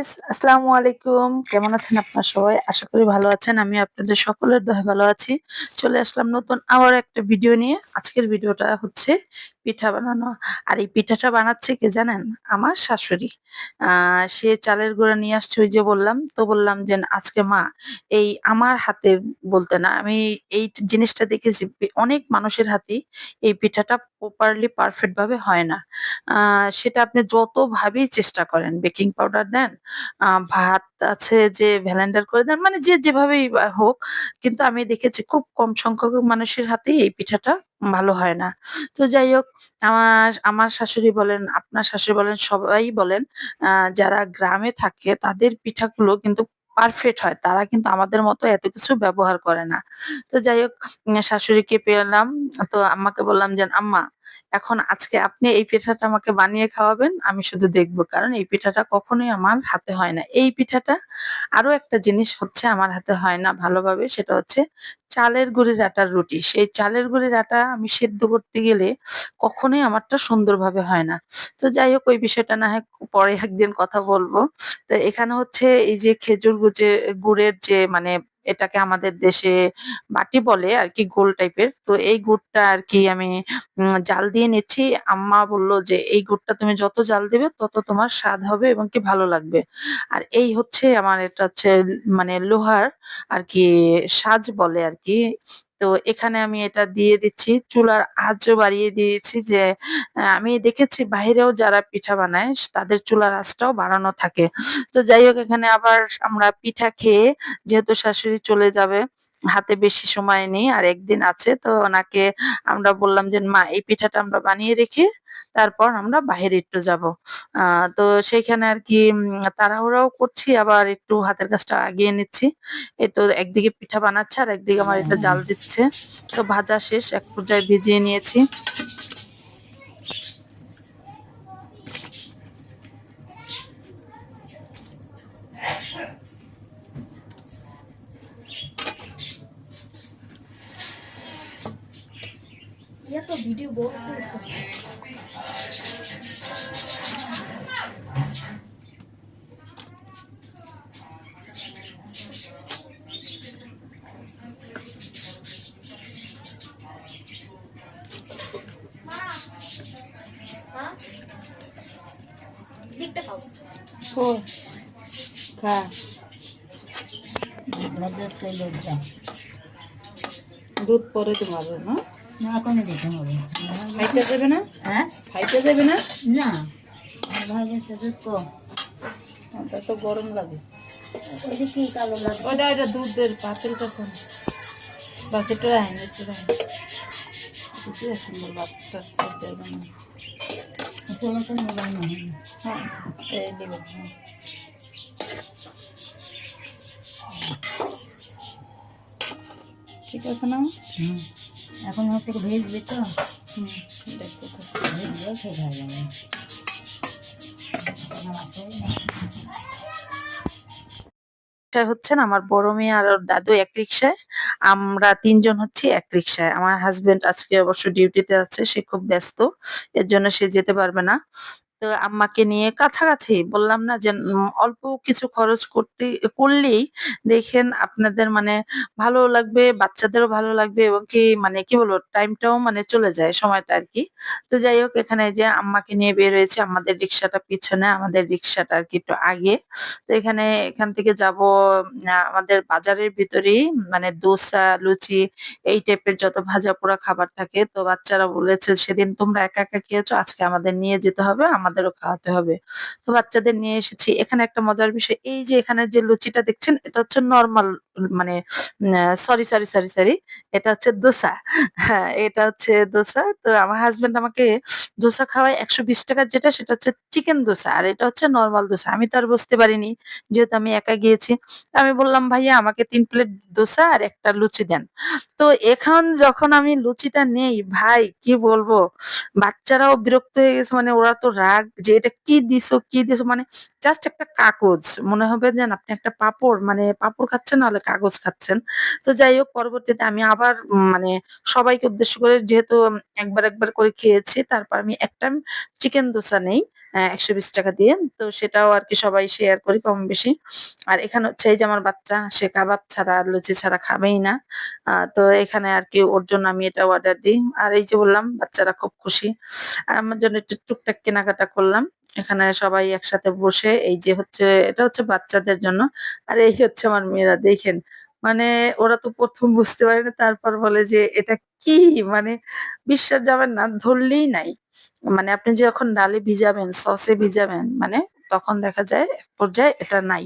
Guys আসসালামু আলাইকুম। কেমন আছেন আপনার সবাই? আশা করি ভালো আছেন। আমি আপনাদের সকলের দহে ভালো আছি। চলে আসলাম নতুন আবার একটা ভিডিও নিয়ে। আজকের ভিডিওটা হচ্ছে পিঠা বানানো। আর এই পিঠাটা বানাচ্ছে কে জানেন? আমার শাশুড়ি। সে চালের গুঁড়া নিয়ে আসছে, ওই যে বললাম। তো বললাম যে, আজকে মা, এই আমার হাতের বলতে না, আমি এই জিনিসটা দেখেছি অনেক মানুষের হাতেই এই পিঠাটা প্রপারলি পারফেক্ট ভাবে হয় না। সেটা আপনি যতভাবেই চেষ্টা করেন বেকিং পাউডার দেন ভাত আছে যে ভ্যালেন্ডার করে দেন মানে যে যেভাবেই হোক, কিন্তু আমি দেখেছি খুব কম সংখ্যক মানুষের হাতেই এই পিঠাটা ভালো হয় না। তো যাই হোক আমার আমার শাশুড়ি বলেন, আপনার শাশুড়ি বলেন, সবাই বলেন যারা গ্রামে থাকে, তাদের পিঠাগুলো কিন্তু পারফেক্ট হয়। তারা কিন্তু আমাদের মতো এত কিছু ব্যবহার করে না। তো যাই হোক শাশুড়িকে পেলাম। তো আম্মাকে বললাম যে, আম্মা এখন আজকে আপনি এই পিঠাটা আমাকে বানিয়ে খাওয়াবেন, আমি শুধু দেখব। কারণ এই পিঠাটা কখনোই আমার হাতে হয় না। এই পিঠাটা আরও একটা জিনিস হচ্ছে আমার হাতে হয় না ভালোভাবে, সেটা হচ্ছে চালের গুঁড়ির আটার রুটি। সেই চালের গুঁড়ির আটা আমি সেদ্ধ করতে গেলে কখনোই আমারটা সুন্দরভাবে হয় না। তো যাই হোক, ওই বিষয়টা না হয় পরে একদিন কথা বলব। তো এখানে হচ্ছে এই যে খেজুর গুজে, গুড়ের যে মানে এটাকে আমাদের দেশে বাটি বলে আর কি গোল টাইপের। তো এই গুড়টা আর কি আমি জাল দিয়ে নিচ্ছি। আম্মা বলল যে, এই গুড়টা তুমি যত জাল দেবে, তত তোমার স্বাদ হবে এবং কি ভালো লাগবে। আর এই হচ্ছে আমার, এটা হচ্ছে মানে লোহার আর কি সাজ বলে আর কি তো এখানে আমি এটা দিয়ে দিচ্ছি। চুলার আঁচও বাড়িয়ে দিয়েছি যে আমি দেখেছি বাইরেও যারা পিঠা বানায়, তাদের চুলার আঁচটাও বাড়ানো থাকে। তো যাই হোক, এখানে আবার আমরা পিঠা খেয়ে, যেহেতু শাশুড়ি চলে যাবে, হাতে বেশি সময় নেই আর একদিন আছে, তো ওনাকে আমরা বললাম যে, মা, এই পিঠাটা আমরা বানিয়ে রেখে তারপর আমরা বাহিরে একটু যাব। তো সেইখানে আর কি তাড়াহুড়াও করছি, আবার একটু হাতের কাজটা আগিয়ে নিচ্ছি। এই তো একদিকে পিঠা বানাচ্ছে আর একদিকে আমার এটা জাল দিচ্ছে। তো ভাজা শেষ, এক পর্যায়ে ভিজিয়ে নিয়েছি। ভিডিও বহুত করতেছি। খাও। খা দুধ পরে তোমার না? না এখনই দিতে হবে খাইতে দেবে না? হ্যাঁ? খাইতে দেবে না? না। কম ওটা তো গরম লাগে। ওটা ওটা দুধের পাতিল কাছে বাস একটু রাখেন একটু রাখেন কি সুন্দর বাচ্চা দেবে না। কোনো কোনো হ্যাঁ এই নেবে। হ্যাঁ ঠিক আছে না? হুম। এখন হচ্ছে ভেজবে তো। দেখতে ঠিক হয়ে যাবে। না। হচ্ছেন আমার বড় মেয়ে আর ওর দাদু এক রিক্সায়। আমরা তিনজন হচ্ছি এক রিক্সায়। আমার হাজবেন্ড আজকে অবশ্য ডিউটিতে আছে সে খুব ব্যস্ত এর জন্য সে যেতে পারবে না। তো আম্মাকে নিয়ে কাছাকাছি বললাম না যে অল্প কিছু খরচ করতে, করলেই দেখেন আপনাদের মানে ভালো লাগবে, বাচ্চাদেরও ভালো লাগবে এবং কি মানে কি বলব টাইমটাও মানে চলে যায়, সময়টা আর কি। তো যাই হোক, এখানে যে আম্মাকে নিয়ে বের হয়েছে, আমাদের রিক্সাটা পিছনে, আমাদের রিক্সাটা আর কি একটু আগে। তো এখানে, এখান থেকে যাব আমাদের বাজারের ভিতরেই মানে দোসা, লুচি, এই টাইপের যত ভাজা পোড়া খাবার থাকে, তো বাচ্চারা বলেছে, সেদিন তোমরা একা একা খেয়েছো, আজকে আমাদের নিয়ে যেতে হবে আমাদেরও খাওয়াতে হবে। তো বাচ্চাদের নিয়ে এসেছি। এখানে একটা মজার বিষয়, এই যে এখানে যে লুচিটা দেখছেন, এটা হচ্ছে নর্মাল মানে সরি সরি সরি সরি এটা হচ্ছে দোসা। হ্যাঁ এটা হচ্ছে দোসা। তো আমার হাজবেন্ড আমাকে দোসা খাওয়ায় একশো বিশ টাকার যেটা, সেটা হচ্ছে চিকেন দোসা। আর এটা হচ্ছে নর্মাল দোসা। আমি তো আর বুঝতে পারিনি, যেহেতু আমি একা গিয়েছি। আমি বললাম, ভাইয়া, আমাকে তিন প্লেট দোসা আর একটা লুচি দেন। তো এখন যখন আমি লুচিটা নেই, ভাই, কি বলব? বাচ্চারাও বিরক্ত হয়ে গেছে। মানে ওরা তো রাগ যে এটা কি দিছো কি দিছো? মানে জাস্ট একটা কাগজ। মনে হবে যেন আপনি একটা পাপড় মানে পাপড় খাচ্ছেন নাহলে কাগজ খাচ্ছেন। তো যাই হোক, পরবর্তীতে আমি আবার মানে সবাইকে উদ্দেশ্য করে যেহেতু একবার একবার করে খেয়েছি, তারপর আমি একটা চিকেন দোসা নেই একশো বিশ টাকা দিয়ে। তো সেটাও আর কি সবাই শেয়ার করি কম বেশি আর এখানে হচ্ছে এই যে আমার বাচ্চা, সে কাবাব ছাড়া লুচি ছাড়া খাবেই না। তো এখানে আর কি ওর জন্য আমি এটা অর্ডার দিই। আর এই যে বললাম, বাচ্চারা খুব খুশি। আর আমার জন্য একটু টুকটাক কেনাকাটা করলাম। এখানে সবাই একসাথে বসে এই যে হচ্ছে, এটা হচ্ছে বাচ্চাদের জন্য। আর এই হচ্ছে আমার মেয়েরা, দেখেন। মানে ওরা তো প্রথম বুঝতে পারে না, তারপর বলে যে এটা কি? মানে বিশ্বাস যাবেন না, ধরলেই নাই। মানে আপনি যখন ডালে ভিজাবেন, সসে ভিজাবেন মানে তখন দেখা যায় এক পর্যায়ে এটা নাই।